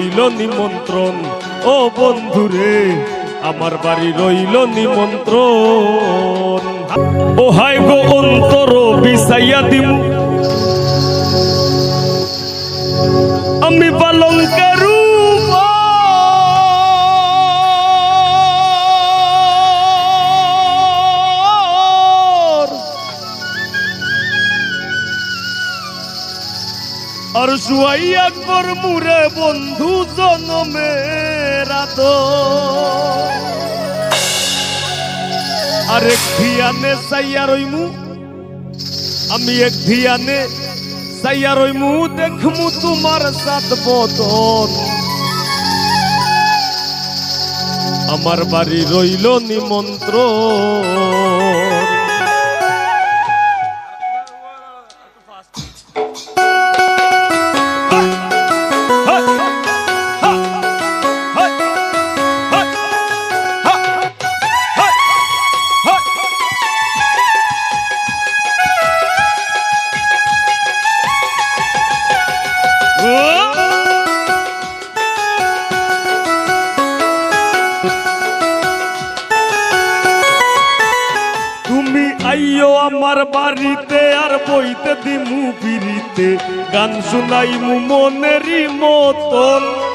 রইল নিমন্ত্রণ। ও বন্ধুরে আমার বাড়ি রইল নিমন্ত্রণ। ও হায় গো অন্তর বিসাইয়া দিমু। আর শুয়াইয়া কর মুরে বন্ধু জনমের আর এক ধিয়ানে সাইয়া রইমু, আমি এক ধিয়ানে সাইয়া রইমু, দেখমু তোমার সাত বদন। আমার বাড়ি রইল নিমন্ত্রণ। তুমি আমার বাড়িতে আর বইতে দিমু পিড়িতে গান শুনাইমু মনেরই মতন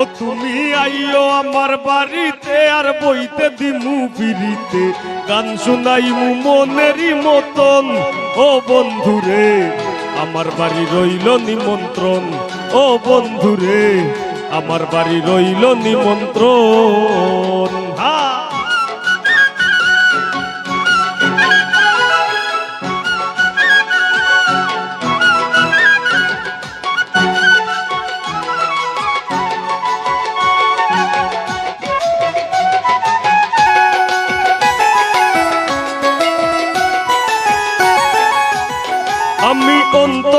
ও তুমি আইও আমার বাড়িতে আর বইতে দিমু পিড়িতে গান শুনাইমু মনেরই মতন। ও বন্ধুরে, আমার বাড়ি রইল নিমন্ত্রণ। ও বন্ধুরে, আমার বাড়ি রইল নিমন্ত্রণ। হা।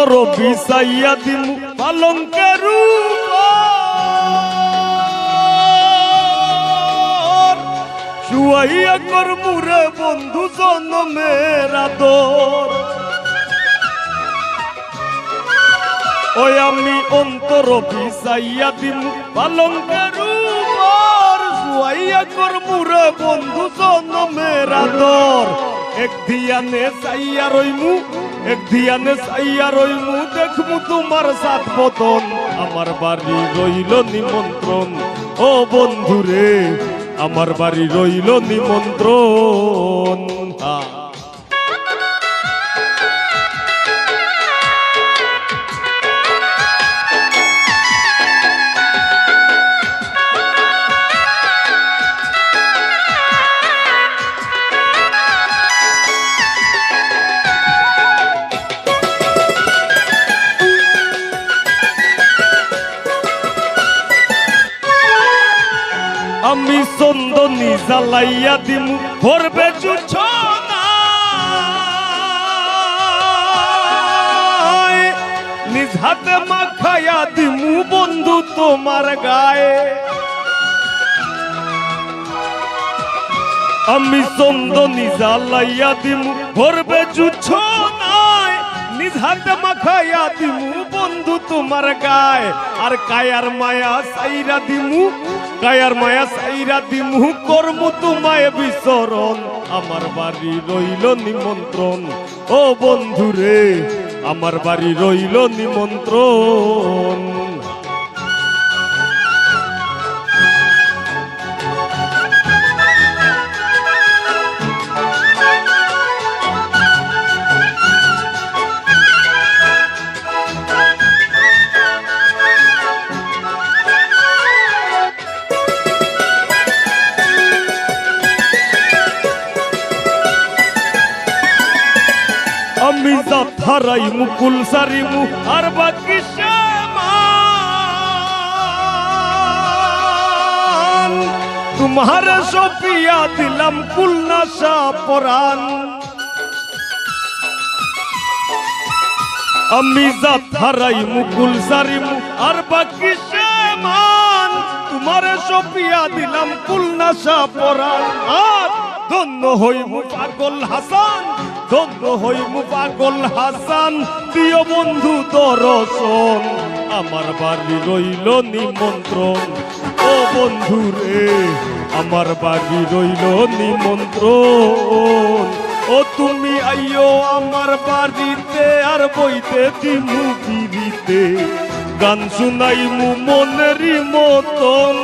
অন্তর বিসাইয়া দিমু পালঙ্কের শুয়াইয়া কর মুরে বন্ধু জনমের আদর। ওই আমি অন্তর বিসাইয়া দিমু পালঙ্কের শুয়াইয়া কর মুরে বন্ধু জনমের আদর। এক ধিয়ানে সাইয়া রইমু এক ধিয়ানে সাইয়া রইমু, দেখমু তোমার সাত বদন আমার বাড়ি রইল নিমন্ত্রণ ও বন্ধুরে, আমার বাড়ি রইল নিমন্ত্রণ হা। চন্দনী জ্বালাইয়া দিমু ভরবে চুছনা নিজ হাতে মাখাইয়া দিমু বন্ধু তোমার গায়ে। আমি চন্দনী জ্বালাইয়া দিমু ভরবে চুছনায় মাখাইয়া দিমু বন্ধু তোমার গায়। আর কায়ার মায়া দিমু, কায়ার মায়া দিমু, কর্ম তোমায় আমার বাড়ি রইল নিমন্ত্রণ। ও বন্ধুরে, আমার বাড়ি রইল নিমন্ত্রণ। যাত্রাই মুকুল সারিমু, আর বাকি তোমার সপিয়া দিলাম কুলনাশা পরাণ। আমি যাত্রাই মুকুল সারিমু, আর বাকি শ্যামান তোমার সপিয়া দিলাম কুলনাশা পরাণ। আর ধন্য হইমু পাগল হাসান। ধন্য হইমু পাগল হাসান। প্রিয় বন্ধু দর্শন, আমার বাড়ি রইল নিমন্ত্রণ। ও বন্ধু রে, আমার বাড়ি রইল নিমন্ত্রণ। ও তুমি আইও আমার বাড়িতে আর বইতে দিমু পিড়িতে গান শুনাইমু মনেরই মতন।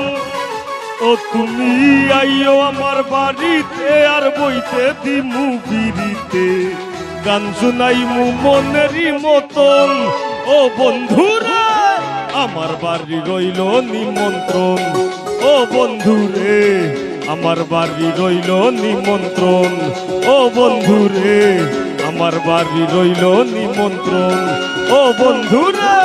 ও তুমি আইও আমার বাড়িতে আর বইতে দিমু বিড়িতে। গান শুনাই শুনাইমু মনেরই মতন। ও বন্ধুরা, আমার বাড়ি রইল নিমন্ত্রণ। ও বন্ধুরে, আমার বাড়ি রইল নিমন্ত্রণ। ও বন্ধুরে, আমার বাড়ি রইল নিমন্ত্রণ। ও বন্ধুরে